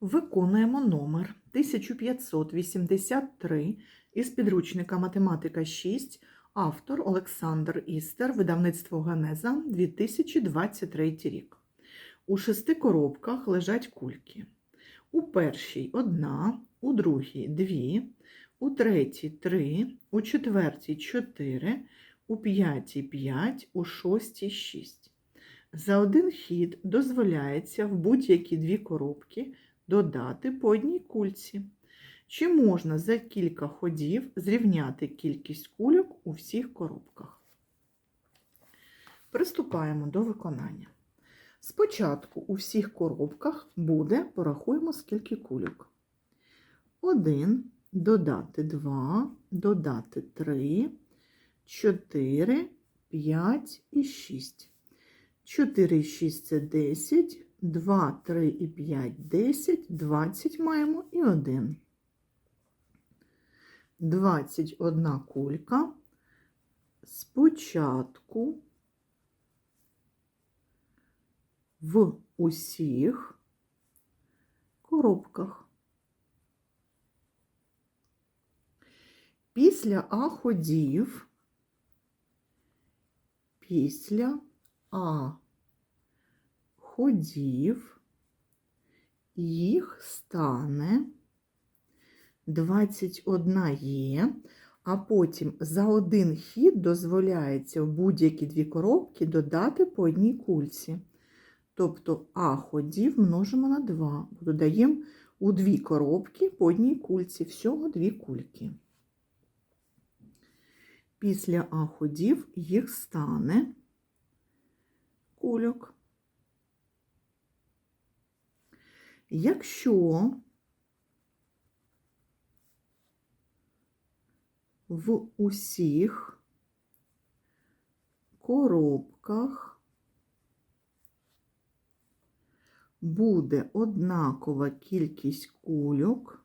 Виконуємо номер 1583 із підручника Математика 6, автор Олександр Істер, видавництво Генеза 2023 рік. У шести коробках лежать кульки. У першій одна, у другій дві, у третій три, у четвертій чотири, у п'ятій п'ять, у шостій шість. За один хід дозволяється в будь-які дві коробки додати по одній кульці. Чи можна за кілька ходів зрівняти кількість кульок у всіх коробках? Приступаємо до виконання. Спочатку у всіх коробках буде, порахуємо, скільки кульок. 1, додати 2, додати 3, 4, 5 і 6. 4 і 6 це 10, 2, 3 і 5 10, 20 маємо і 1. 21 кулька. Спочатку в усіх коробках. Після А ходів, після А ходів, їх стане 21 є, а потім за один хід дозволяється в будь-які дві коробки додати по одній кульці. Тобто А ходів множимо на 2, додаємо у дві коробки по одній кульці, всього дві кульки. Після А ходів їх стане кульок. Якщо в усіх коробках буде однакова кількість кульок,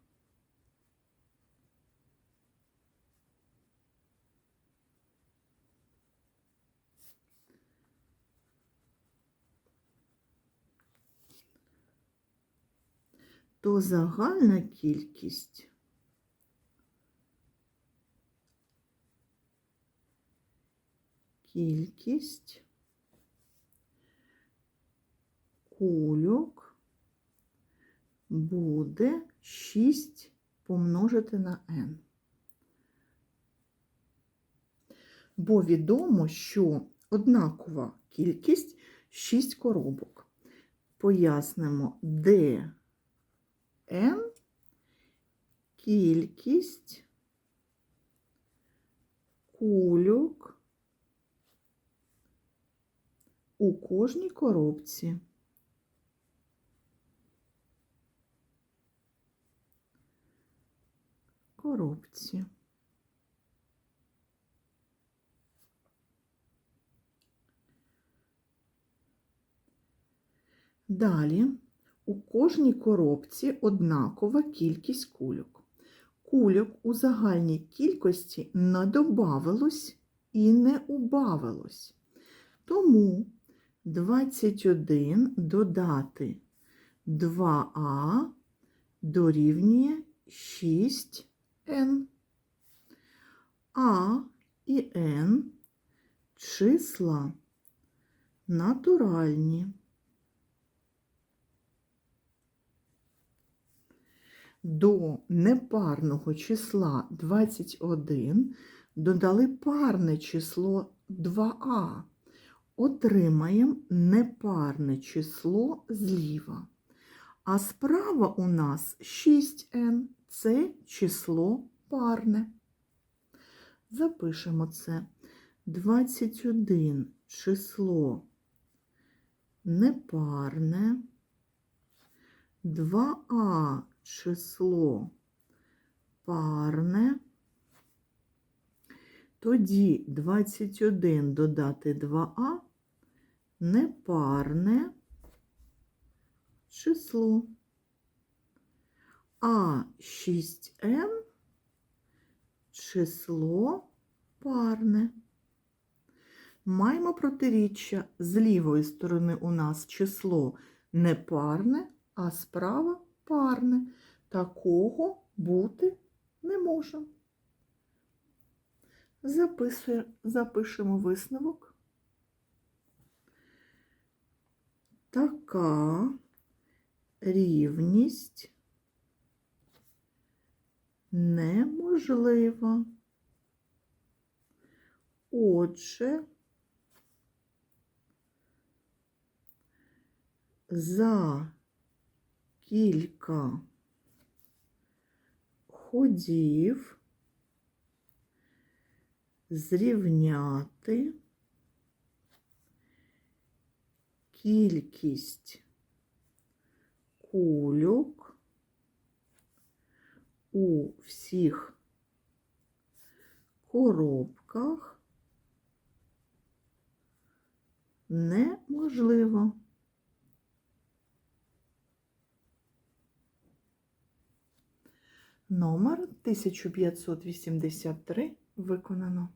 то загальна кількість кількість кульок буде 6 помножити на n. Бо відомо, що однакова кількість 6 коробок. Пояснимо, де n кількість кульок у кожній коробці. Коробці. Далі у кожній коробці однакова кількість кульок. Кульок у загальній кількості не добавилось і не убавилось. Тому 21 додати 2а дорівнює 6n. А і n числа натуральні. До непарного числа 21 додали парне число 2а. Отримаємо непарне число зліва. А справа у нас 6n це число парне. Запишемо це 21 число непарне, 2а число парне. Тоді 21 додати 2а непарне число. А 6n число парне. Маємо протиріччя з лівої сторони у нас число непарне, а справа парне. Такого бути не може. Записує, запишемо висновок. Така рівність неможлива. Отже, за кілька ходів зрівняти кількість кульок у всіх коробках неможливо. Номер 1583 виконано.